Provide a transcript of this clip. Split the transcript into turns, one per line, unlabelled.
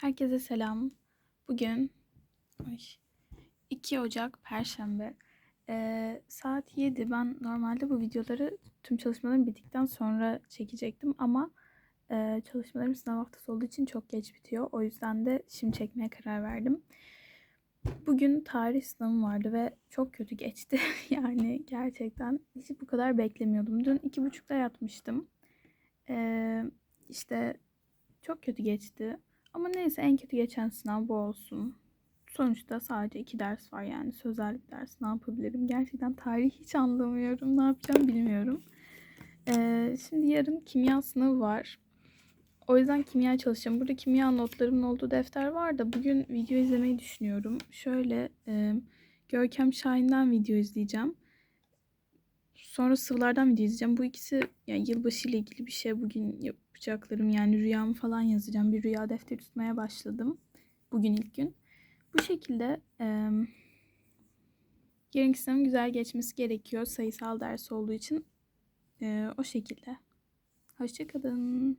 Herkese selam. Bugün ay, 2 Ocak Perşembe. Ee, saat 7. Ben normalde bu videoları tüm çalışmalarım bittikten sonra çekecektim ama e, çalışmalarım sınav haftası olduğu için çok geç bitiyor. O yüzden de şimdi çekmeye karar verdim. Bugün tarih sınavım vardı ve çok kötü geçti. yani gerçekten hiç bu kadar beklemiyordum. Dün iki buçukta yatmıştım. Ee, işte çok kötü geçti. Ama neyse en kötü geçen sınav bu olsun. Sonuçta sadece iki ders var yani sözel bir ders. Ne yapabilirim? Gerçekten tarih hiç anlamıyorum. Ne yapacağım bilmiyorum. Ee, şimdi yarın kimya sınavı var. O yüzden kimya çalışacağım. Burada kimya notlarımın olduğu defter var da bugün video izlemeyi düşünüyorum. Şöyle e, Görkem Şahin'den video izleyeceğim. Sonra sıvılardan video izleyeceğim. Bu ikisi yani yılbaşı ile ilgili bir şey bugün yapacaklarım. Yani rüyamı falan yazacağım. Bir rüya defteri tutmaya başladım. Bugün ilk gün. Bu şekilde e, yarınki sınavın güzel geçmesi gerekiyor. Sayısal ders olduğu için e, o şekilde. Hoşçakalın.